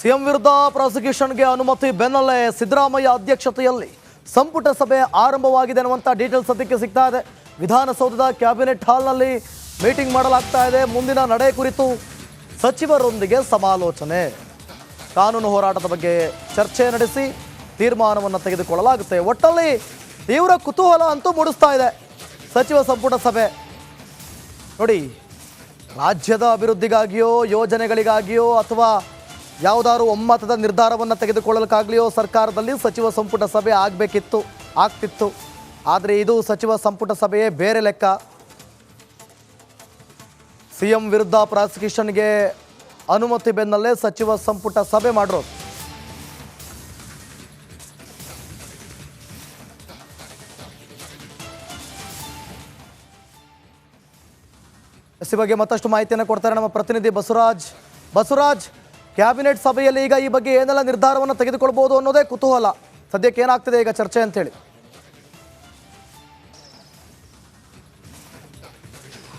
CM ವಿರುದ್ಧ ಪ್ರಾಸಿಕ್ಯೂಷನ್ಗೆ ಅನುಮತಿ ಬೆನ್ನಲ್ಲೇ ಸಿದ್ದರಾಮಯ್ಯ ಅಧ್ಯಕ್ಷತೆಯಲ್ಲಿ ಸಂಪುಟ ಸಭೆ ಆರಂಭವಾಗಿದೆ ಅನ್ನುವಂಥ ಡೀಟೇಲ್ಸ್ ಸದ್ಯಕ್ಕೆ ಸಿಗ್ತಾ ಇದೆ. ವಿಧಾನಸೌಧದ ಕ್ಯಾಬಿನೆಟ್ ಹಾಲ್ನಲ್ಲಿ ಮೀಟಿಂಗ್ ಮಾಡಲಾಗ್ತಾ ಇದೆ. ಮುಂದಿನ ನಡೆ ಕುರಿತು ಸಚಿವರೊಂದಿಗೆ ಸಮಾಲೋಚನೆ. ಕಾನೂನು ಹೋರಾಟದ ಬಗ್ಗೆ ಚರ್ಚೆ ನಡೆಸಿ ತೀರ್ಮಾನವನ್ನು ತೆಗೆದುಕೊಳ್ಳಲಾಗುತ್ತೆ. ಒಟ್ಟಲ್ಲಿ ತೀವ್ರ ಕುತೂಹಲ ಅಂತೂ ಮೂಡಿಸ್ತಾ ಇದೆ ಸಚಿವ ಸಂಪುಟ ಸಭೆ. ನೋಡಿ, ರಾಜ್ಯದ ಅಭಿವೃದ್ಧಿಗಾಗಿಯೋ, ಯೋಜನೆಗಳಿಗಾಗಿಯೋ ಅಥವಾ ಯಾವುದಾದ್ರು ಒಮ್ಮತದ ನಿರ್ಧಾರವನ್ನು ತೆಗೆದುಕೊಳ್ಳಲಿಕ್ಕಾಗಲಿಯೋ ಸರ್ಕಾರದಲ್ಲಿ ಸಚಿವ ಸಂಪುಟ ಸಭೆ ಆಗಬೇಕಿತ್ತು, ಆಗ್ತಿತ್ತು. ಆದರೆ ಇದು ಸಚಿವ ಸಂಪುಟ ಸಭೆಯೇ ಬೇರೆ ಲೆಕ್ಕ. ಸಿ ಎಂ ವಿರುದ್ಧ ಪ್ರಾಸಿಕ್ಯೂಷನ್ಗೆ ಅನುಮತಿ ಬೆನ್ನಲ್ಲೇ ಸಚಿವ ಸಂಪುಟ ಸಭೆ ಮಾಡಿರೋದು ಬಗ್ಗೆ ಮತ್ತಷ್ಟು ಮಾಹಿತಿಯನ್ನು ಕೊಡ್ತಾರೆ ನಮ್ಮ ಪ್ರತಿನಿಧಿ ಬಸವರಾಜ್. ಬಸವರಾಜ್ ಕ್ಯಾಬಿನೆಟ್ ಸಭೆಯಲ್ಲಿ ಈಗ ಈ ಬಗ್ಗೆ ಏನೆಲ್ಲ ನಿರ್ಧಾರವನ್ನು ತೆಗೆದುಕೊಳ್ಬೋದು ಅನ್ನೋದೇ ಕುತೂಹಲ. ಸದ್ಯಕ್ಕೆ ಏನಾಗ್ತಿದೆ ಈಗ ಚರ್ಚೆ ಅಂತೇಳಿ?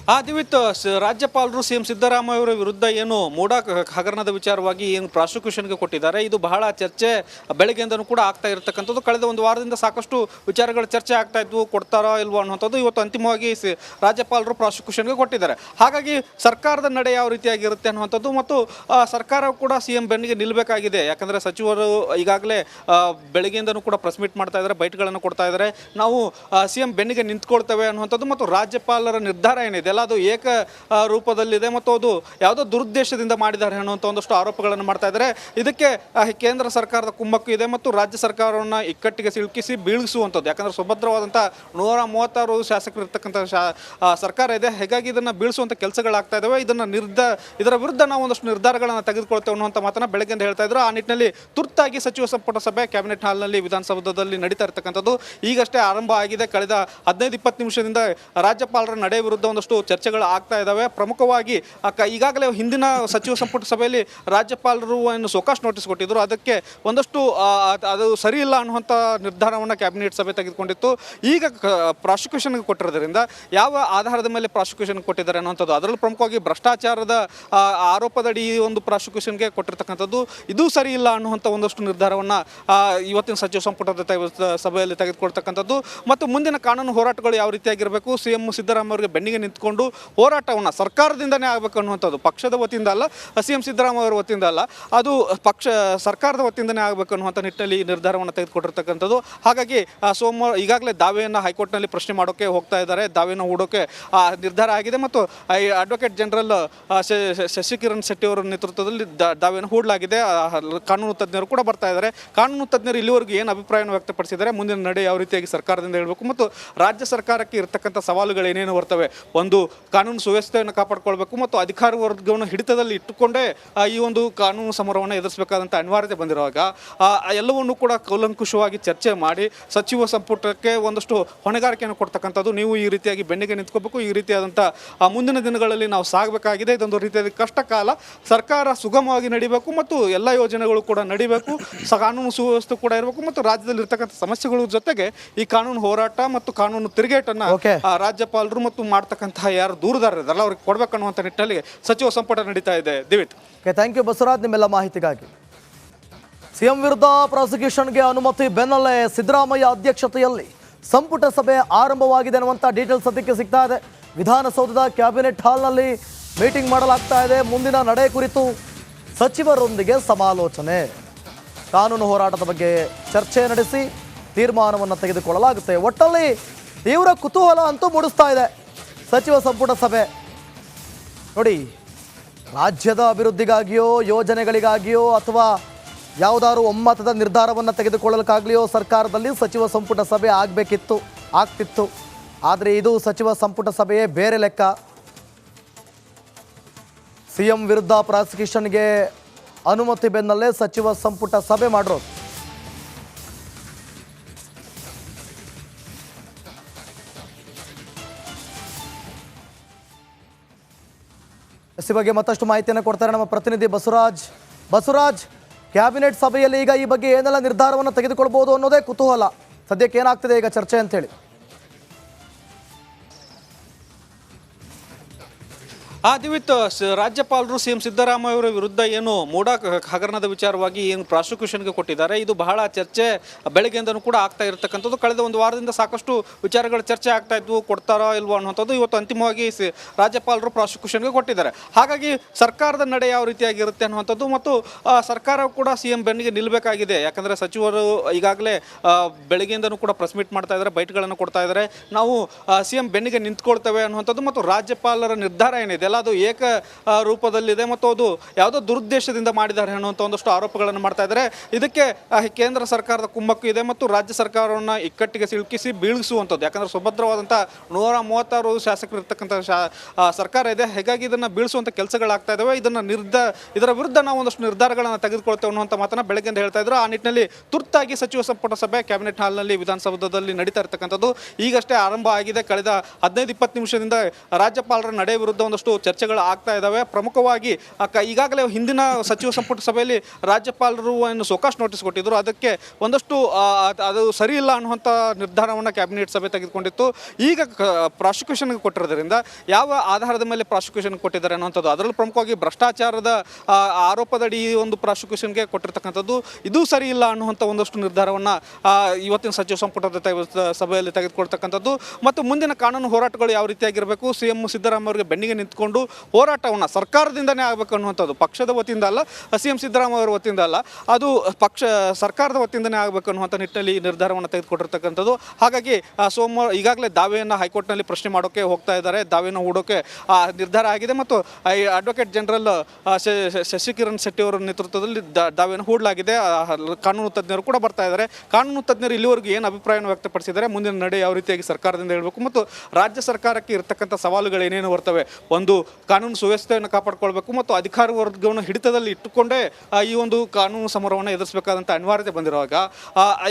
ಆ, ದಿವಿತ್ ರಾಜ್ಯಪಾಲರು ಸಿ ಎಂ ಸಿದ್ದರಾಮಯ್ಯ ಅವರ ವಿರುದ್ಧ ಏನು ಮೋಡ ಹಗರಣದ ವಿಚಾರವಾಗಿ ಏನು ಪ್ರಾಸಿಕ್ಯೂಷನ್ಗೆ ಕೊಟ್ಟಿದ್ದಾರೆ. ಇದು ಬಹಳ ಚರ್ಚೆ, ಬೆಳಗ್ಗೆಯಿಂದನೂ ಕೂಡ ಆಗ್ತಾ ಇರತಕ್ಕಂಥದ್ದು. ಕಳೆದ ಒಂದು ವಾರದಿಂದ ಸಾಕಷ್ಟು ವಿಚಾರಗಳು ಚರ್ಚೆ ಆಗ್ತಾ ಇದ್ವು, ಕೊಡ್ತಾರೋ ಇಲ್ವೋ ಅನ್ನೋಂಥದ್ದು ಇವತ್ತು ಅಂತಿಮವಾಗಿ ರಾಜ್ಯಪಾಲರು ಪ್ರಾಸಿಕ್ಯೂಷನ್ಗೆ ಕೊಟ್ಟಿದ್ದಾರೆ. ಹಾಗಾಗಿ ಸರ್ಕಾರದ ನಡೆ ಯಾವ ರೀತಿಯಾಗಿರುತ್ತೆ ಅನ್ನುವಂಥದ್ದು ಮತ್ತು ಸರ್ಕಾರ ಕೂಡ ಸಿ ಎಂ ಬೆನ್ನಿಗೆ ನಿಲ್ಲಬೇಕಾಗಿದೆ ಯಾಕಂದರೆ ಸಚಿವರು ಈಗಾಗಲೇ ಬೆಳಗ್ಗೆಯಿಂದನೂ ಕೂಡ ಪ್ರೆಸ್ ಮೀಟ್ ಮಾಡ್ತಾ ಇದ್ದಾರೆ, ಬೈಟ್ಗಳನ್ನು ಕೊಡ್ತಾ ಇದ್ದಾರೆ. ನಾವು ಸಿ ಎಂ ಬೆನ್ನಿಗೆ ನಿಂತ್ಕೊಳ್ತೇವೆ ಅನ್ನುವಂಥದ್ದು ಮತ್ತು ರಾಜ್ಯಪಾಲರ ನಿರ್ಧಾರ ಏನಿದೆ ಅಲ್ಲ ಅದು ಏಕ ರೂಪದಲ್ಲಿದೆ ಮತ್ತು ಅದು ಯಾವುದೋ ದುರುದ್ದೇಶದಿಂದ ಮಾಡಿದ್ದಾರೆ ಅನ್ನುವಂಥ ಒಂದಷ್ಟು ಆರೋಪಗಳನ್ನು ಮಾಡ್ತಾ ಇದ್ದಾರೆ. ಇದಕ್ಕೆ ಕೇಂದ್ರ ಸರ್ಕಾರದ ಕುಂಭಕ್ಕು ಇದೆ ಮತ್ತು ರಾಜ್ಯ ಸರ್ಕಾರವನ್ನು ಇಕ್ಕಟ್ಟಿಗೆ ಸಿಲುಕಿಸಿ ಬೀಳಿಸುವಂಥದ್ದು. ಯಾಕಂದರೆ ಸುಭದ್ರವಾದಂಥ ನೂರ ಮೂವತ್ತಾರು ಶಾಸಕರು ಇರ್ತಕ್ಕಂಥ ಶಾ ಸರ್ಕಾರ ಇದೆ. ಹೀಗಾಗಿ ಇದನ್ನು ಬೀಳಿಸುವಂಥ ಕೆಲಸಗಳಾಗ್ತಾ ಇದ್ದಾವೆ ಇದನ್ನು ನಿರ್ಧ ಇದರ ವಿರುದ್ಧ ನಾವು ಒಂದಷ್ಟು ನಿರ್ಧಾರಗಳನ್ನು ತೆಗೆದುಕೊಳ್ತೇವೆ ಅನ್ನುವಂಥ ಮಾತನ್ನ ಬೆಳಗ್ಗೆಯಿಂದ ಹೇಳ್ತಾ ಇದ್ರು. ಆ ನಿಟ್ಟಿನಲ್ಲಿ ತುರ್ತಾಗಿ ಸಚಿವ ಸಂಪುಟ ಸಭೆ ಕ್ಯಾಬಿನೆಟ್ ಹಾಲ್ನಲ್ಲಿ ವಿಧಾನಸೌಧದಲ್ಲಿ ನಡೀತಾ ಇರ್ತಕ್ಕಂಥದ್ದು. ಈಗಷ್ಟೇ ಆರಂಭ ಆಗಿದೆ. ಕಳೆದ ಹದಿನೈದು, ಇಪ್ಪತ್ತು ನಿಮಿಷದಿಂದ ರಾಜ್ಯಪಾಲರ ನಡೆ ವಿರುದ್ಧ ಒಂದಷ್ಟು ಚರ್ಚೆಗಳು ಆಗ್ತಾ ಇದ್ದಾವೆ ಪ್ರಮುಖವಾಗಿ ಈಗಾಗಲೇ ಹಿಂದಿನ ಸಚಿವ ಸಂಪುಟ ಸಭೆಯಲ್ಲಿ ರಾಜ್ಯಪಾಲರು ಏನು ಸೊಕಾಶ್ ನೋಟಿಸ್ ಕೊಟ್ಟಿದ್ದರು ಅದಕ್ಕೆ ಒಂದಷ್ಟು ಅದು ಸರಿ ಇಲ್ಲ ಅನ್ನುವಂಥ ನಿರ್ಧಾರವನ್ನು ಕ್ಯಾಬಿನೆಟ್ ಸಭೆ ತೆಗೆದುಕೊಂಡಿತ್ತು. ಈಗ ಪ್ರಾಸಿಕ್ಯೂಷನ್ಗೆ ಕೊಟ್ಟಿರೋದ್ರಿಂದ ಯಾವ ಆಧಾರದ ಮೇಲೆ ಪ್ರಾಸಿಕ್ಯೂಷನ್ ಕೊಟ್ಟಿದ್ದಾರೆ ಅನ್ನುವಂಥದ್ದು, ಅದರಲ್ಲೂ ಪ್ರಮುಖವಾಗಿ ಭ್ರಷ್ಟಾಚಾರದ ಆರೋಪದಡಿ ಈ ಒಂದು ಪ್ರಾಸಿಕ್ಯೂಷನ್ಗೆ ಕೊಟ್ಟಿರ್ತಕ್ಕಂಥದ್ದು ಇದು ಸರಿ ಇಲ್ಲ ಅನ್ನುವಂಥ ಒಂದಷ್ಟು ನಿರ್ಧಾರವನ್ನು ಇವತ್ತಿನ ಸಚಿವ ಸಂಪುಟದ ಸಭೆಯಲ್ಲಿ ತೆಗೆದುಕೊಳ್ತಕ್ಕಂಥದ್ದು. ಮತ್ತು ಮುಂದಿನ ಕಾನೂನು ಹೋರಾಟಗಳು ಯಾವ ರೀತಿಯಾಗಿರಬೇಕು? ಸಿ ಎಂ ಸಿದ್ದರಾಮಯ್ಯ ಅವರಿಗೆ ಬೆನ್ನಿಗೆ ನಿಂತ್ಕೊಂಡು ಹೋರಾಟವನ್ನು ಸರ್ಕಾರದಿಂದನೇ ಆಗಬೇಕು ಅನ್ನುವಂಥದ್ದು, ಪಕ್ಷದ ವತಿಯಿಂದ ಅಲ್ಲ ಸಿ ಎಂ ಸಿದ್ದರಾಮಯ್ಯ ಅವರ ವತಿಯಿಂದ ಅಲ್ಲ, ಅದು ಪಕ್ಷ, ಸರ್ಕಾರದ ವತಿಯಿಂದನೇ ಆಗಬೇಕು ಅನ್ನುವಂಥ ನಿಟ್ಟಿನಲ್ಲಿ ಈ ನಿರ್ಧಾರವನ್ನು ತೆಗೆದುಕೊಟ್ಟಿರ್ತಕ್ಕಂಥದ್ದು. ಹಾಗಾಗಿ ಸೋಮವಾರ, ಈಗಾಗಲೇ ದಾವೆಯನ್ನು ಹೈಕೋರ್ಟ್ನಲ್ಲಿ ಪ್ರಶ್ನೆ ಮಾಡೋಕ್ಕೆ ಹೋಗ್ತಾ ಇದ್ದಾರೆ, ದಾವೆಯನ್ನು ಹೂಡೋಕೆ ನಿರ್ಧಾರ ಆಗಿದೆ ಮತ್ತು ಅಡ್ವೊಕೇಟ್ ಜನರಲ್ ಶಶಿಕಿರಣ್ ಶೆಟ್ಟಿ ಅವರ ನೇತೃತ್ವದಲ್ಲಿ ದಾವೆಯನ್ನು ಹೂಡಲಾಗಿದೆ. ಕಾನೂನು ತಜ್ಞರು ಕೂಡ ಬರ್ತಾ ಇದ್ದಾರೆ. ಕಾನೂನು ತಜ್ಞರು ಇಲ್ಲಿವರೆಗೂ ಏನು ಅಭಿಪ್ರಾಯವನ್ನು ವ್ಯಕ್ತಪಡಿಸಿದ್ದಾರೆ? ಮುಂದಿನ ನಡೆ ಯಾವ ರೀತಿಯಾಗಿ ಸರ್ಕಾರದಿಂದ ಹೇಳಬೇಕು? ಮತ್ತು ರಾಜ್ಯ ಸರ್ಕಾರಕ್ಕೆ ಇರತಕ್ಕಂಥ ಸವಾಲುಗಳು ಏನೇನು ಬರ್ತವೆ? ಒಂದು ಕಾನೂನು ಸುವ್ಯವಸ್ಥೆಯನ್ನು ಕಾಪಾಡಿಕೊಳ್ಬೇಕು ಮತ್ತು ಅಧಿಕಾರ ವರ್ಗವನ್ನು ಹಿಡಿತದಲ್ಲಿ ಇಟ್ಟುಕೊಂಡೇ ಈ ಒಂದು ಕಾನೂನು ಸಮರವನ್ನು ಎದುರಿಸಬೇಕಾದಂಥ ಅನಿವಾರ್ಯತೆ ಬಂದಿರುವಾಗ ಎಲ್ಲವನ್ನು ಕೂಡ ಕೂಲಂಕುಷವಾಗಿ ಚರ್ಚೆ ಮಾಡಿ ಸಚಿವ ಸಂಪುಟಕ್ಕೆ ಒಂದಷ್ಟು ಹೊಣೆಗಾರಿಕೆಯನ್ನು ಕೊಡ್ತಕ್ಕಂಥದ್ದು ನೀವು ಈ ರೀತಿಯಾಗಿ ಬೆನ್ನಿಗೆ ನಿಂತ್ಕೋಬೇಕು. ಈ ರೀತಿಯಾದಂಥ ಮುಂದಿನ ದಿನಗಳಲ್ಲಿ ನಾವು ಸಾಗಬೇಕಾಗಿದೆ. ಇದೊಂದು ರೀತಿಯಾಗಿ ಕಷ್ಟ ಕಾಲ. ಸರ್ಕಾರ ಸುಗಮವಾಗಿ ನಡಿಬೇಕು ಮತ್ತು ಎಲ್ಲ ಯೋಜನೆಗಳು ಕೂಡ ನಡಿಬೇಕು. ಕಾನೂನು ಸುವ್ಯವಸ್ಥೆ ಕೂಡ ಇರಬೇಕು ಮತ್ತು ರಾಜ್ಯದಲ್ಲಿ ಇರ್ತಕ್ಕಂಥ ಸಮಸ್ಯೆಗಳ ಜೊತೆಗೆ ಈ ಕಾನೂನು ಹೋರಾಟ ಮತ್ತು ಕಾನೂನು ತಿರುಗೇಟನ್ನು ರಾಜ್ಯಪಾಲರು ಮತ್ತು ಮಾಡ್ತಕ್ಕಂತಹ ಯಾರು ದೂರದಾರರಲ್ಲ ಅವ್ರಿಗೆ ಕೊಡ್ಬೇಕನ್ನುವಂಥ ನಿಟ್ಟಿನಲ್ಲಿ ಸಚಿವ ಸಂಪುಟ ನಡೀತಾ ಇದೆ. ದಿವಿಟ್ ಓಕೆ ಥ್ಯಾಂಕ್ ಯು ಬಸವರಾಜ್, ನಿಮ್ಮೆಲ್ಲ ಮಾಹಿತಿಗಾಗಿ. ಸಿಎಂ ವಿರುದ್ಧ ಪ್ರಾಸಿಕ್ಯೂಷನ್ಗೆ ಅನುಮತಿ ಬೆನ್ನಲ್ಲೇ ಸಿದ್ದರಾಮಯ್ಯ ಅಧ್ಯಕ್ಷತೆಯಲ್ಲಿ ಸಂಪುಟ ಸಭೆ ಆರಂಭವಾಗಿದೆ ಅನ್ನುವಂಥ ಡೀಟೇಲ್ಸ್ ಸದ್ಯಕ್ಕೆ ಸಿಗ್ತಾ ಇದೆ. ವಿಧಾನಸೌಧದ ಕ್ಯಾಬಿನೆಟ್ ಹಾಲ್ನಲ್ಲಿ ಮೀಟಿಂಗ್ ಮಾಡಲಾಗ್ತಾ ಇದೆ. ಮುಂದಿನ ನಡೆ ಕುರಿತು ಸಚಿವರೊಂದಿಗೆ ಸಮಾಲೋಚನೆ. ಕಾನೂನು ಹೋರಾಟದ ಬಗ್ಗೆ ಚರ್ಚೆ ನಡೆಸಿ ತೀರ್ಮಾನವನ್ನು ತೆಗೆದುಕೊಳ್ಳಲಾಗುತ್ತೆ. ಒಟ್ಟಲ್ಲಿ ತೀವ್ರ ಕುತೂಹಲ ಅಂತೂ ಮೂಡಿಸ್ತಾ ಇದೆ. ಸಚಿವ ಸಂಪುಟ ಸಭೆ. ನೋಡಿ, ರಾಜ್ಯದ ಅಭಿವೃದ್ಧಿಗಾಗಿಯೋ, ಯೋಜನೆಗಳಿಗಾಗಿಯೋ, ಅಥವಾ ಯಾವುದಾದ್ರು ಒಮ್ಮತದ ನಿರ್ಧಾರವನ್ನು ತೆಗೆದುಕೊಳ್ಳಲಿಕ್ಕಾಗಲಿಯೋ ಸರ್ಕಾರದಲ್ಲಿ ಸಚಿವ ಸಂಪುಟ ಸಭೆ ಆಗಬೇಕಿತ್ತು, ಆಗ್ತಿತ್ತು. ಆದರೆ ಇದು ಸಚಿವ ಸಂಪುಟ ಸಭೆಯೇ ಬೇರೆ ಲೆಕ್ಕ. ಸಿ ಎಂ ವಿರುದ್ಧ ಪ್ರಾಸಿಕ್ಯೂಷನ್ಗೆ ಅನುಮತಿ ಬೆನ್ನಲ್ಲೇ ಸಚಿವ ಸಂಪುಟ ಸಭೆ ಮಾಡಿರೋದು. ಈ ಬಗ್ಗೆ ಮತ್ತಷ್ಟು ಮಾಹಿತಿಯನ್ನು ಕೊಡ್ತಾರೆ ನಮ್ಮ ಪ್ರತಿನಿಧಿ ಬಸವರಾಜ್. ಬಸವರಾಜ್, ಕ್ಯಾಬಿನೆಟ್ ಸಭೆಯಲ್ಲಿ ಈಗ ಈ ಬಗ್ಗೆ ಏನೆಲ್ಲ ನಿರ್ಧಾರವನ್ನು ತೆಗೆದುಕೊಳ್ಬೋದು ಅನ್ನೋದೇ ಕುತೂಹಲ. ಸದ್ಯಕ್ಕೆ ಏನಾಗ್ತಿದೆ ಈಗ ಚರ್ಚೆ ಅಂತೇಳಿ ಆ ದಿವಿತ್ ರಾಜ್ಯಪಾಲರು ಸಿ ಎಂ ಸಿದ್ದರಾಮಯ್ಯ ಅವರ ವಿರುದ್ಧ ಏನು ಮೂಡ ಹಗರಣದ ವಿಚಾರವಾಗಿ ಏನು ಪ್ರಾಸಿಕ್ಯೂಷನ್ಗೆ ಕೊಟ್ಟಿದ್ದಾರೆ. ಇದು ಬಹಳ ಚರ್ಚೆ, ಬೆಳಗ್ಗೆಯಿಂದನೂ ಕೂಡ ಆಗ್ತಾ ಇರತಕ್ಕಂಥದ್ದು. ಕಳೆದ ಒಂದು ವಾರದಿಂದ ಸಾಕಷ್ಟು ವಿಚಾರಗಳು ಚರ್ಚೆ ಆಗ್ತಾ ಇದ್ವು, ಕೊಡ್ತಾರೋ ಇಲ್ವೋ ಅನ್ನುವಂಥದ್ದು ಇವತ್ತು ಅಂತಿಮವಾಗಿ ರಾಜ್ಯಪಾಲರು ಪ್ರಾಸಿಕ್ಯೂಷನ್ಗೆ ಕೊಟ್ಟಿದ್ದಾರೆ. ಹಾಗಾಗಿ ಸರ್ಕಾರದ ನಡೆ ಯಾವ ರೀತಿಯಾಗಿರುತ್ತೆ ಅನ್ನುವಂಥದ್ದು ಮತ್ತು ಸರ್ಕಾರ ಕೂಡ ಸಿ ಎಂ ಬೆನ್ನಿಗೆ ನಿಲ್ಲಬೇಕಾಗಿದೆ ಯಾಕಂದರೆ ಸಚಿವರು ಈಗಾಗಲೇ ಬೆಳಗ್ಗೆಯಿಂದನೂ ಕೂಡ ಪ್ರೆಸ್ ಮೀಟ್ ಮಾಡ್ತಾ ಇದ್ದಾರೆ, ಬೈಟ್ಗಳನ್ನು ಕೊಡ್ತಾ ಇದ್ದಾರೆ. ನಾವು ಸಿ ಎಂ ಬೆನ್ನಿಗೆ ನಿಂತ್ಕೊಳ್ತೇವೆ ಅನ್ನುವಂಥದ್ದು ಮತ್ತು ರಾಜ್ಯಪಾಲರ ನಿರ್ಧಾರ ಏನಿದೆ? ಅಲ್ಲ ಅದು ಏಕ ರೂಪದಲ್ಲಿದೆ ಮತ್ತು ಅದು ಯಾವುದೋ ದುರುದ್ದೇಶದಿಂದ ಮಾಡಿದ್ದಾರೆ ಅನ್ನುವಂಥ ಒಂದಷ್ಟು ಆರೋಪಗಳನ್ನು ಮಾಡ್ತಾ ಇದ್ದಾರೆ. ಇದಕ್ಕೆ ಕೇಂದ್ರ ಸರ್ಕಾರದ ಕುಮ್ಮಕ್ಕು ಇದೆ ಮತ್ತು ರಾಜ್ಯ ಸರ್ಕಾರವನ್ನು ಇಕ್ಕಟ್ಟಿಗೆ ಸಿಲುಕಿಸಿ ಬೀಳಿಸುವಂಥದ್ದು. ಯಾಕಂದರೆ ಸುಭದ್ರವಾದಂಥ ನೂರ ಮೂವತ್ತಾರು ಶಾಸಕರು ಇರ್ತಕ್ಕಂಥ ಶಾ ಸರ್ಕಾರ ಇದೆ. ಹೀಗಾಗಿ ಇದನ್ನು ಬೀಳಿಸುವಂಥ ಕೆಲಸಗಳಾಗ್ತಾ ಇದ್ದಾವೆ ಇದನ್ನು ನಿರ್ಧ ಇದರ ವಿರುದ್ಧ ನಾವು ಒಂದಷ್ಟು ನಿರ್ಧಾರಗಳನ್ನು ತೆಗೆದುಕೊಳ್ತೇವೆ ಅನ್ನುವಂಥ ಮಾತನ್ನು ಬೆಳಗ್ಗೆಯಿಂದ ಹೇಳ್ತಾ ಇದ್ರು. ಆ ನಿಟ್ಟಿನಲ್ಲಿ ತುರ್ತಾಗಿ ಸಚಿವ ಸಂಪುಟ ಸಭೆ ಕ್ಯಾಬಿನೆಟ್ ಹಾಲ್ನಲ್ಲಿ ವಿಧಾನಸೌಧದಲ್ಲಿ ನಡೀತಾ ಇರ್ತಕ್ಕಂಥದ್ದು. ಈಗಷ್ಟೇ ಆರಂಭ ಆಗಿದೆ. ಕಳೆದ ಹದಿನೈದು, ಇಪ್ಪತ್ತು ನಿಮಿಷದಿಂದ ರಾಜ್ಯಪಾಲರ ನಡೆ ವಿರುದ್ಧ ಒಂದಷ್ಟು ಚರ್ಚೆಗಳು ಆಗ್ತಾ ಇದ್ದಾವೆ ಪ್ರಮುಖವಾಗಿ ಈಗಾಗಲೇ ಹಿಂದಿನ ಸಚಿವ ಸಂಪುಟ ಸಭೆಯಲ್ಲಿ ರಾಜ್ಯಪಾಲರು ಏನು ಸೊಕಾಶ್ ನೋಟಿಸ್ ಕೊಟ್ಟಿದ್ರು. ಅದಕ್ಕೆ ಒಂದಷ್ಟು ಅದು ಸರಿ ಇಲ್ಲ ಅನ್ನುವಂಥ ನಿರ್ಧಾರವನ್ನು ಕ್ಯಾಬಿನೆಟ್ ಸಭೆ ತೆಗೆದುಕೊಂಡಿತ್ತು. ಈಗ ಪ್ರಾಸಿಕ್ಯೂಷನ್ಗೆ ಕೊಟ್ಟಿರೋದ್ರಿಂದ ಯಾವ ಆಧಾರದ ಮೇಲೆ ಪ್ರಾಸಿಕ್ಯೂಷನ್ ಕೊಟ್ಟಿದ್ದಾರೆ ಅನ್ನುವಂಥದ್ದು, ಅದರಲ್ಲೂ ಪ್ರಮುಖವಾಗಿ ಭ್ರಷ್ಟಾಚಾರದ ಆರೋಪದಡಿ ಈ ಒಂದು ಪ್ರಾಸಿಕ್ಯೂಷನ್ಗೆ ಕೊಟ್ಟಿರ್ತಕ್ಕಂಥದ್ದು, ಇದು ಸರಿ ಇಲ್ಲ ಅನ್ನುವಂಥ ಒಂದಷ್ಟು ನಿರ್ಧಾರವನ್ನು ಇವತ್ತಿನ ಸಚಿವ ಸಂಪುಟದ ಸಭೆಯಲ್ಲಿ ತೆಗೆದುಕೊಳ್ತಕ್ಕಂಥದ್ದು. ಮತ್ತು ಮುಂದಿನ ಕಾನೂನು ಹೋರಾಟಗಳು ಯಾವ ರೀತಿಯಾಗಿರಬೇಕು? ಸಿ ಎಂ ಸಿದ್ದರಾಮಯ್ಯ ಅವರಿಗೆ ಬೆನ್ನಿಗೆ ನಿಂತ್ಕೊಂಡು ಹೋರಾಟವನ್ನು ಸರ್ಕಾರದಿಂದನೇ ಆಗಬೇಕು ಅನ್ನುವಂಥದ್ದು. ಪಕ್ಷದ ವತಿಯಿಂದ ಅಲ್ಲ ಸಿ ಎಂ ಸಿದ್ದರಾಮಯ್ಯ ಅವರ ವತಿಯಿಂದ ಅಲ್ಲ, ಅದು ಪಕ್ಷ, ಸರ್ಕಾರದ ವತಿಯಿಂದನೇ ಆಗಬೇಕು ಅನ್ನುವಂಥ ನಿಟ್ಟಿನಲ್ಲಿ ನಿರ್ಧಾರವನ್ನು ತೆಗೆದುಕೊಟ್ಟಿರ್ತಕ್ಕಂಥದ್ದು. ಹಾಗಾಗಿ ಸೋಮವಾರ ಈಗಾಗಲೇ ದಾವೆಯನ್ನು ಹೈಕೋರ್ಟ್ನಲ್ಲಿ ಪ್ರಶ್ನೆ ಮಾಡೋಕ್ಕೆ ಹೋಗ್ತಾ ಇದ್ದಾರೆ. ದಾವೆಯನ್ನು ಹೂಡೋಕೆ ನಿರ್ಧಾರ ಆಗಿದೆ ಮತ್ತು ಅಡ್ವೊಕೇಟ್ ಜನರಲ್ ಶಶಿಕಿರಣ್ ಶೆಟ್ಟಿ ಅವರ ನೇತೃತ್ವದಲ್ಲಿ ದಾವೆಯನ್ನು ಹೂಡಲಾಗಿದೆ. ಕಾನೂನು ತಜ್ಞರು ಕೂಡ ಬರ್ತಾ ಇದ್ದಾರೆ. ಕಾನೂನು ತಜ್ಞರು ಇಲ್ಲಿವರೆಗೂ ಏನು ಅಭಿಪ್ರಾಯವನ್ನು ವ್ಯಕ್ತಪಡಿಸಿದ್ದಾರೆ, ಮುಂದಿನ ನಡೆ ಯಾವ ರೀತಿಯಾಗಿ ಸರ್ಕಾರದಿಂದ ಹೇಳಬೇಕು ಮತ್ತು ರಾಜ್ಯ ಸರ್ಕಾರಕ್ಕೆ ಇರತಕ್ಕಂಥ ಸವಾಲುಗಳು ಏನೇನು ಬರ್ತವೆ? ಒಂದು ಕಾನೂನು ಸುವ್ಯವಸ್ಥೆಯನ್ನು ಕಾಪಾಡಿಕೊಳ್ಬೇಕು ಮತ್ತು ಅಧಿಕಾರ ವರ್ಗವನ್ನು ಹಿಡಿತದಲ್ಲಿ ಇಟ್ಟುಕೊಂಡೇ ಈ ಒಂದು ಕಾನೂನು ಸಮರವನ್ನು ಎದುರಿಸಬೇಕಾದಂಥ ಅನಿವಾರ್ಯತೆ ಬಂದಿರುವಾಗ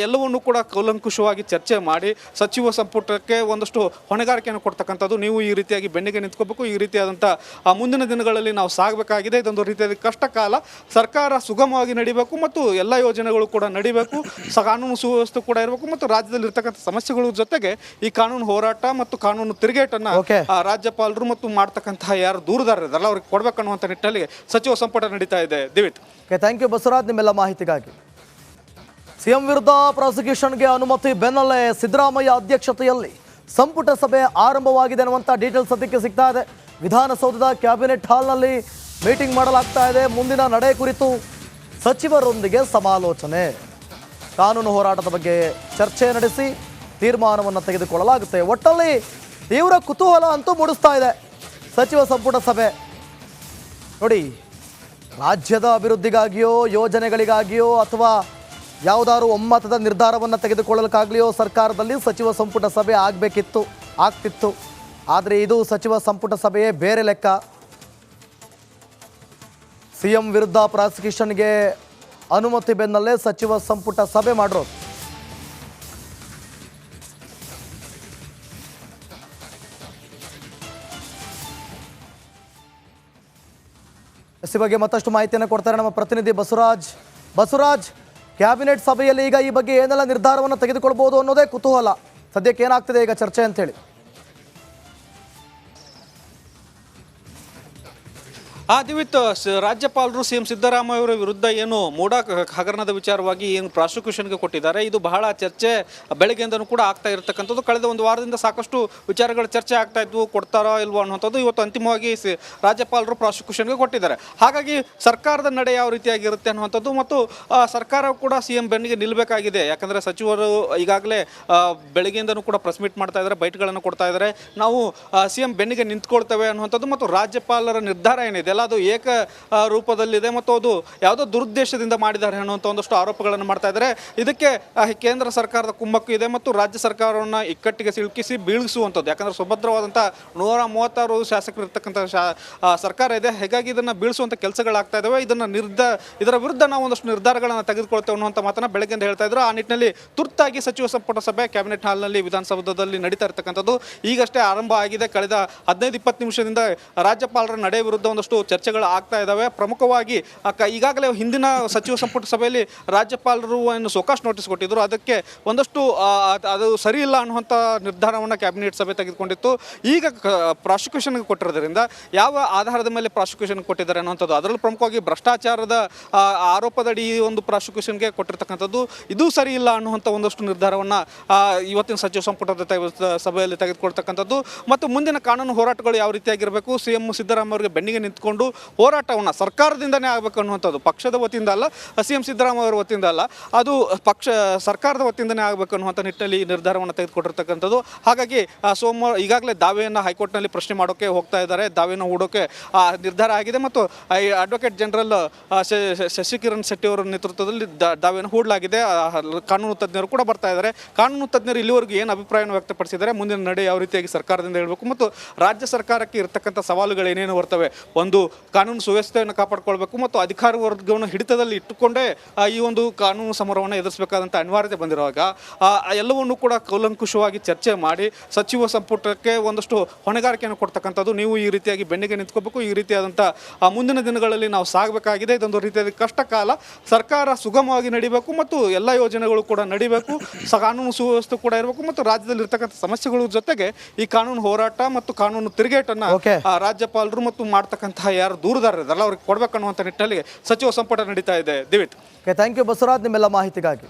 ಎಲ್ಲವನ್ನೂ ಕೂಡ ಕೂಲಂಕುಷವಾಗಿ ಚರ್ಚೆ ಮಾಡಿ ಸಚಿವ ಸಂಪುಟಕ್ಕೆ ಒಂದಷ್ಟು ಹೊಣೆಗಾರಿಕೆಯನ್ನು ಕೊಡ್ತಕ್ಕಂಥದ್ದು ನೀವು ಈ ರೀತಿಯಾಗಿ ಬೆನ್ನಿಗೆ ನಿಂತ್ಕೋಬೇಕು. ಈ ರೀತಿಯಾದಂಥ ಮುಂದಿನ ದಿನಗಳಲ್ಲಿ ನಾವು ಸಾಗಬೇಕಾಗಿದೆ. ಇದೊಂದು ರೀತಿಯಾದ ಕಷ್ಟ ಕಾಲ. ಸರ್ಕಾರ ಸುಗಮವಾಗಿ ನಡಿಬೇಕು ಮತ್ತು ಎಲ್ಲ ಯೋಜನೆಗಳು ಕೂಡ ನಡಿಬೇಕು. ಕಾನೂನು ಸುವ್ಯವಸ್ಥೆ ಕೂಡ ಇರಬೇಕು ಮತ್ತು ರಾಜ್ಯದಲ್ಲಿ ಇರ್ತಕ್ಕಂಥ ಸಮಸ್ಯೆಗಳ ಜೊತೆಗೆ ಈ ಕಾನೂನು ಹೋರಾಟ ಮತ್ತು ಕಾನೂನು ತಿರುಗೇಟನ್ನು ರಾಜ್ಯಪಾಲರು ಮತ್ತು ಮಾಡ್ತಕ್ಕಂತಹ ಯಾರು ದೂರದಾರರಲ್ಲ ಅವ್ರಿಗೆ ಕೊಡ್ಬೇಕನ್ನುವಂಥ ನಿಟ್ಟಿನಲ್ಲಿ ಸಚಿವ ಸಂಪುಟ ನಡೀತಾ ಇದೆ. ದಿವಿತ್. ಥ್ಯಾಂಕ್ ಯು ಬಸವರಾಜ್, ನಿಮ್ಮೆಲ್ಲ ಮಾಹಿತಿಗಾಗಿ. ಸಿಎಂ ವಿರುದ್ಧ ಪ್ರಾಸಿಕ್ಯೂಷನ್ಗೆ ಅನುಮತಿ ಬೆನ್ನಲ್ಲೇ ಸಿದ್ದರಾಮಯ್ಯ ಅಧ್ಯಕ್ಷತೆಯಲ್ಲಿ ಸಂಪುಟ ಸಭೆ ಆರಂಭವಾಗಿದೆ ಅನ್ನುವಂಥ ಡೀಟೇಲ್ಸ್ ಸದ್ಯಕ್ಕೆ ಸಿಗ್ತಾ ಇದೆ. ವಿಧಾನಸೌಧದ ಕ್ಯಾಬಿನೆಟ್ ಹಾಲ್ನಲ್ಲಿ ಮೀಟಿಂಗ್ ಮಾಡಲಾಗ್ತಾ ಇದೆ. ಮುಂದಿನ ನಡೆ ಕುರಿತು ಸಚಿವರೊಂದಿಗೆ ಸಮಾಲೋಚನೆ. ಕಾನೂನು ಹೋರಾಟದ ಬಗ್ಗೆ ಚರ್ಚೆ ನಡೆಸಿ ತೀರ್ಮಾನವನ್ನು ತೆಗೆದುಕೊಳ್ಳಲಾಗುತ್ತೆ. ಒಟ್ಟಲ್ಲಿ ತೀವ್ರ ಕುತೂಹಲ ಅಂತೂ ಮೂಡಿಸ್ತಾ ಇದೆ. ಸಚಿವ ಸಂಪುಟ ಸಭೆ. ನೋಡಿ, ರಾಜ್ಯದ ಅಭಿವೃದ್ಧಿಗಾಗಿಯೋ, ಯೋಜನೆಗಳಿಗಾಗಿಯೋ, ಅಥವಾ ಯಾವುದಾದ್ರು ಒಮ್ಮತದ ನಿರ್ಧಾರವನ್ನು ತೆಗೆದುಕೊಳ್ಳಲಿಕ್ಕಾಗಲಿಯೋ ಸರ್ಕಾರದಲ್ಲಿ ಸಚಿವ ಸಂಪುಟ ಸಭೆ ಆಗಬೇಕಿತ್ತು, ಆಗ್ತಿತ್ತು. ಆದರೆ ಇದು ಸಚಿವ ಸಂಪುಟ ಸಭೆಯೇ ಬೇರೆ ಲೆಕ್ಕ. ಸಿ ಎಂ ವಿರುದ್ಧ ಪ್ರಾಸಿಕ್ಯೂಷನ್ಗೆ ಅನುಮತಿ ಬೆನ್ನಲ್ಲೇ ಸಚಿವ ಸಂಪುಟ ಸಭೆ ಮಾಡಿರೋದು. ಎಸ್ ಈ ಬಗ್ಗೆ ಮತ್ತಷ್ಟು ಮಾಹಿತಿಯನ್ನು ಕೊಡ್ತಾರೆ ನಮ್ಮ ಪ್ರತಿನಿಧಿ ಬಸವರಾಜ್. ಬಸವರಾಜ್, ಕ್ಯಾಬಿನೆಟ್ ಸಭೆಯಲ್ಲಿ ಈಗ ಈ ಬಗ್ಗೆ ಏನೆಲ್ಲ ನಿರ್ಧಾರವನ್ನು ತೆಗೆದುಕೊಳ್ಬೋದು ಅನ್ನೋದೇ ಕುತೂಹಲ. ಸದ್ಯಕ್ಕೆ ಏನಾಗ್ತಿದೆ ಈಗ ಚರ್ಚೆ ಅಂತೇಳಿ. ಆ, ದಿವಿತ್ ರಾಜ್ಯಪಾಲರು ಸಿ ಎಂ ಸಿದ್ದರಾಮಯ್ಯ ಅವರ ವಿರುದ್ಧ ಏನು ಮೂಡ ಹಗರಣದ ವಿಚಾರವಾಗಿ ಏನು ಪ್ರಾಸಿಕ್ಯೂಷನ್ಗೆ ಕೊಟ್ಟಿದ್ದಾರೆ. ಇದು ಬಹಳ ಚರ್ಚೆ, ಬೆಳಗ್ಗೆಯಿಂದನೂ ಕೂಡ ಆಗ್ತಾ ಇರತಕ್ಕಂಥದ್ದು. ಕಳೆದ ಒಂದು ವಾರದಿಂದ ಸಾಕಷ್ಟು ವಿಚಾರಗಳು ಚರ್ಚೆ ಆಗ್ತಾ ಇದ್ವು, ಕೊಡ್ತಾರೋ ಇಲ್ವೋ ಅನ್ನುವಂಥದ್ದು ಇವತ್ತು ಅಂತಿಮವಾಗಿ ರಾಜ್ಯಪಾಲರು ಪ್ರಾಸಿಕ್ಯೂಷನ್ಗೆ ಕೊಟ್ಟಿದ್ದಾರೆ. ಹಾಗಾಗಿ ಸರ್ಕಾರದ ನಡೆ ಯಾವ ರೀತಿಯಾಗಿರುತ್ತೆ ಅನ್ನುವಂಥದ್ದು ಮತ್ತು ಸರ್ಕಾರ ಕೂಡ ಸಿ ಎಂ ಬೆನ್ನಿಗೆ ನಿಲ್ಲಬೇಕಾಗಿದೆ ಯಾಕಂದರೆ ಸಚಿವರು ಈಗಾಗಲೇ ಬೆಳಗ್ಗೆಯಿಂದನೂ ಕೂಡ ಪ್ರೆಸ್ ಮೀಟ್ ಮಾಡ್ತಾ ಇದ್ದಾರೆ, ಬೈಟ್ಗಳನ್ನು ಕೊಡ್ತಾ ಇದ್ದಾರೆ. ನಾವು ಸಿ ಎಂ ಬೆನ್ನಿಗೆ ನಿಂತ್ಕೊಳ್ತೇವೆ ಅನ್ನುವಂಥದ್ದು ಮತ್ತು ರಾಜ್ಯಪಾಲರ ನಿರ್ಧಾರ ಏನಿದೆ? ಅಲ್ಲ ಅದು ಏಕ ರೂಪದಲ್ಲಿದೆ ಮತ್ತು ಅದು ಯಾವುದೋ ದುರುದ್ದೇಶದಿಂದ ಮಾಡಿದ್ದಾರೆ ಅನ್ನುವಂಥ ಒಂದಷ್ಟು ಆರೋಪಗಳನ್ನು ಮಾಡ್ತಾ ಇದ್ದಾರೆ. ಇದಕ್ಕೆ ಕೇಂದ್ರ ಸರ್ಕಾರದ ಕುಮ್ಮಕ್ಕು ಇದೆ ಮತ್ತು ರಾಜ್ಯ ಸರ್ಕಾರವನ್ನು ಇಕ್ಕಟ್ಟಿಗೆ ಸಿಲುಕಿಸಿ ಬೀಳಿಸುವಂಥದ್ದು. ಯಾಕಂದರೆ ಸುಭದ್ರವಾದಂಥ ನೂರ ಮೂವತ್ತಾರು ಶಾಸಕರು ಇರ್ತಕ್ಕಂಥ ಶಾ ಸರ್ಕಾರ ಇದೆ. ಹೀಗಾಗಿ ಇದನ್ನು ಬೀಳಿಸುವಂಥ ಕೆಲಸಗಳಾಗ್ತಾ ಇದ್ದಾವೆ ಇದನ್ನು ನಿರ್ಧ ಇದರ ವಿರುದ್ಧ ನಾವು ಒಂದಷ್ಟು ನಿರ್ಧಾರಗಳನ್ನು ತೆಗೆದುಕೊಳ್ತೇವೆ ಅನ್ನುವಂಥ ಮಾತನ್ನು ಬೆಳಗ್ಗೆಯಿಂದ ಹೇಳ್ತಾ ಇದ್ರು. ಆ ನಿಟ್ಟಿನಲ್ಲಿ ತುರ್ತಾಗಿ ಸಚಿವ ಸಂಪುಟ ಸಭೆ ಕ್ಯಾಬಿನೆಟ್ ಹಾಲ್ನಲ್ಲಿ ವಿಧಾನಸೌಧದಲ್ಲಿ ನಡೀತಾ ಇರ್ತಕ್ಕಂಥದ್ದು. ಈಗಷ್ಟೇ ಆರಂಭ ಆಗಿದೆ. ಕಳೆದ ಹದಿನೈದು, ಇಪ್ಪತ್ತು ನಿಮಿಷದಿಂದ ರಾಜ್ಯಪಾಲರ ನಡೆ ವಿರುದ್ಧ ಒಂದಷ್ಟು ಚರ್ಚೆಗಳು ಆಗ್ತಾ ಇದ್ದಾವೆ ಪ್ರಮುಖವಾಗಿ ಈಗಾಗಲೇ ಹಿಂದಿನ ಸಚಿವ ಸಂಪುಟ ಸಭೆಯಲ್ಲಿ ರಾಜ್ಯಪಾಲರು ಏನು ಸೋಕಾಶ್ ನೋಟಿಸ್ ಕೊಟ್ಟಿದ್ರು. ಅದಕ್ಕೆ ಒಂದಷ್ಟು ಅದು ಸರಿ ಇಲ್ಲ ಅನ್ನುವಂಥ ನಿರ್ಧಾರವನ್ನು ಕ್ಯಾಬಿನೆಟ್ ಸಭೆ ತೆಗೆದುಕೊಂಡಿತ್ತು. ಈಗ ಪ್ರಾಸಿಕ್ಯೂಷನ್ಗೆ ಕೊಟ್ಟಿರೋದ್ರಿಂದ ಯಾವ ಆಧಾರದ ಮೇಲೆ ಪ್ರಾಸಿಕ್ಯೂಷನ್ ಕೊಟ್ಟಿದ್ದಾರೆ ಅನ್ನುವಂಥದ್ದು, ಅದರಲ್ಲೂ ಪ್ರಮುಖವಾಗಿ ಭ್ರಷ್ಟಾಚಾರದ ಆರೋಪದಡಿ ಈ ಒಂದು ಪ್ರಾಸಿಕ್ಯೂಷನ್ಗೆ ಕೊಟ್ಟಿರ್ತಕ್ಕಂಥದ್ದು ಇದು ಸರಿ ಇಲ್ಲ ಅನ್ನುವಂಥ ಒಂದಷ್ಟು ನಿರ್ಧಾರವನ್ನು ಇವತ್ತಿನ ಸಚಿವ ಸಂಪುಟದ ಸಭೆಯಲ್ಲಿ ತೆಗೆದುಕೊಳ್ತಕ್ಕಂಥದ್ದು. ಮತ್ತು ಮುಂದಿನ ಕಾನೂನು ಹೋರಾಟಗಳು ಯಾವ ರೀತಿಯಾಗಿರಬೇಕು? ಸಿ ಎಂ ಸಿದ್ದರಾಮಯ್ಯ ಅವರಿಗೆ ಬೆನ್ನಿಗೆ ನಿಂತ್ಕೊಂಡು ಹೋರಾಟವನ್ನು ಸರ್ಕಾರದಿಂದನೇ ಆಗಬೇಕು ಅನ್ನುವಂಥದ್ದು, ಪಕ್ಷದ ವತಿಯಿಂದ ಅಲ್ಲ ಸಿ ಎಂ ಸಿದ್ದರಾಮಯ್ಯ ಅವರ ವತಿಯಿಂದ ಅಲ್ಲ, ಅದು ಪಕ್ಷ, ಸರ್ಕಾರದ ವತಿಯಿಂದನೇ ಆಗಬೇಕು ಅನ್ನುವಂಥ ನಿಟ್ಟಿನಲ್ಲಿ ಈ ನಿರ್ಧಾರವನ್ನು ತೆಗೆದುಕೊಟ್ಟಿರ್ತಕ್ಕಂಥದ್ದು. ಹಾಗಾಗಿ ಸೋಮವಾರ ಈಗಾಗಲೇ ದಾವೆಯನ್ನು ಹೈಕೋರ್ಟ್ನಲ್ಲಿ ಪ್ರಶ್ನೆ ಮಾಡೋಕ್ಕೆ ಹೋಗ್ತಾ ಇದ್ದಾರೆ. ದಾವೆಯನ್ನು ಹೂಡೋಕೆ ನಿರ್ಧಾರ ಆಗಿದೆ ಮತ್ತು ಅಡ್ವೊಕೇಟ್ ಜನರಲ್ ಶಶಿಕಿರಣ್ ಶೆಟ್ಟಿ ಅವರ ನೇತೃತ್ವದಲ್ಲಿ ದಾವೆಯನ್ನು ಹೂಡಲಾಗಿದೆ. ಕಾನೂನು ತಜ್ಞರು ಕೂಡ ಬರ್ತಾ ಇದ್ದಾರೆ. ಕಾನೂನು ತಜ್ಞರು ಇಲ್ಲಿವರೆಗೂ ಏನು ಅಭಿಪ್ರಾಯವನ್ನು ವ್ಯಕ್ತಪಡಿಸಿದ್ದಾರೆ? ಮುಂದಿನ ನಡೆ ಯಾವ ರೀತಿಯಾಗಿ ಸರ್ಕಾರದಿಂದ ಹೇಳಬೇಕು? ಮತ್ತು ರಾಜ್ಯ ಸರ್ಕಾರಕ್ಕೆ ಇರತಕ್ಕಂಥ ಸವಾಲುಗಳು ಏನೇನು ಬರ್ತವೆ? ಒಂದು ಕಾನೂನು ಸುವ್ಯವಸ್ಥೆಯನ್ನು ಕಾಪಾಡಿಕೊಳ್ಬೇಕು ಮತ್ತು ಅಧಿಕಾರ ವರ್ಗವನ್ನು ಹಿಡಿತದಲ್ಲಿ ಇಟ್ಟುಕೊಂಡೇ ಈ ಒಂದು ಕಾನೂನು ಸಮರವನ್ನು ಎದುರಿಸಬೇಕಾದಂಥ ಅನಿವಾರ್ಯತೆ ಬಂದಿರುವಾಗ ಆ, ಎಲ್ಲವನ್ನೂ ಕೂಡ ಕೂಲಂಕುಷವಾಗಿ ಚರ್ಚೆ ಮಾಡಿ ಸಚಿವ ಸಂಪುಟಕ್ಕೆ ಒಂದಷ್ಟು ಹೊಣೆಗಾರಿಕೆಯನ್ನು ಕೊಡ್ತಕ್ಕಂಥದ್ದು ನೀವು ಈ ರೀತಿಯಾಗಿ ಬೆನ್ನಿಗೆ ನಿಂತ್ಕೋಬೇಕು. ಈ ರೀತಿಯಾದಂಥ ಮುಂದಿನ ದಿನಗಳಲ್ಲಿ ನಾವು ಸಾಗಬೇಕಾಗಿದೆ. ಇದೊಂದು ರೀತಿಯಾಗಿ ಕಷ್ಟ ಕಾಲ ಸರ್ಕಾರ ಸುಗಮವಾಗಿ ನಡಿಬೇಕು ಮತ್ತು ಎಲ್ಲ ಯೋಜನೆಗಳು ಕೂಡ ನಡಿಬೇಕು. ಸ ಕಾನೂನು ಸುವ್ಯವಸ್ಥೆ ಕೂಡ ಇರಬೇಕು ಮತ್ತು ರಾಜ್ಯದಲ್ಲಿ ಇರ್ತಕ್ಕಂಥ ಸಮಸ್ಯೆಗಳ ಜೊತೆಗೆ ಈ ಕಾನೂನು ಹೋರಾಟ ಮತ್ತು ಕಾನೂನು ತಿರುಗೇಟನ್ನು ರಾಜ್ಯಪಾಲರು ಮತ್ತು ಮಾಡ್ತಕ್ಕಂತಹ ಯಾರು ದೂರದಾರರಲ್ಲ ಅವ್ರಿಗೆ ಕೊಡ್ಬೇಕನ್ನುವಂಥ ನಿಟ್ಟಲ್ಲಿ ಸಚಿವ ಸಂಪುಟ ನಡೀತಾ ಇದೆ. ದಿವಿಟ್ ಓಕೆ ಥ್ಯಾಂಕ್ ಯು ಬಸವರಾಜ್, ನಿಮ್ಮೆಲ್ಲ ಮಾಹಿತಿಗಾಗಿ.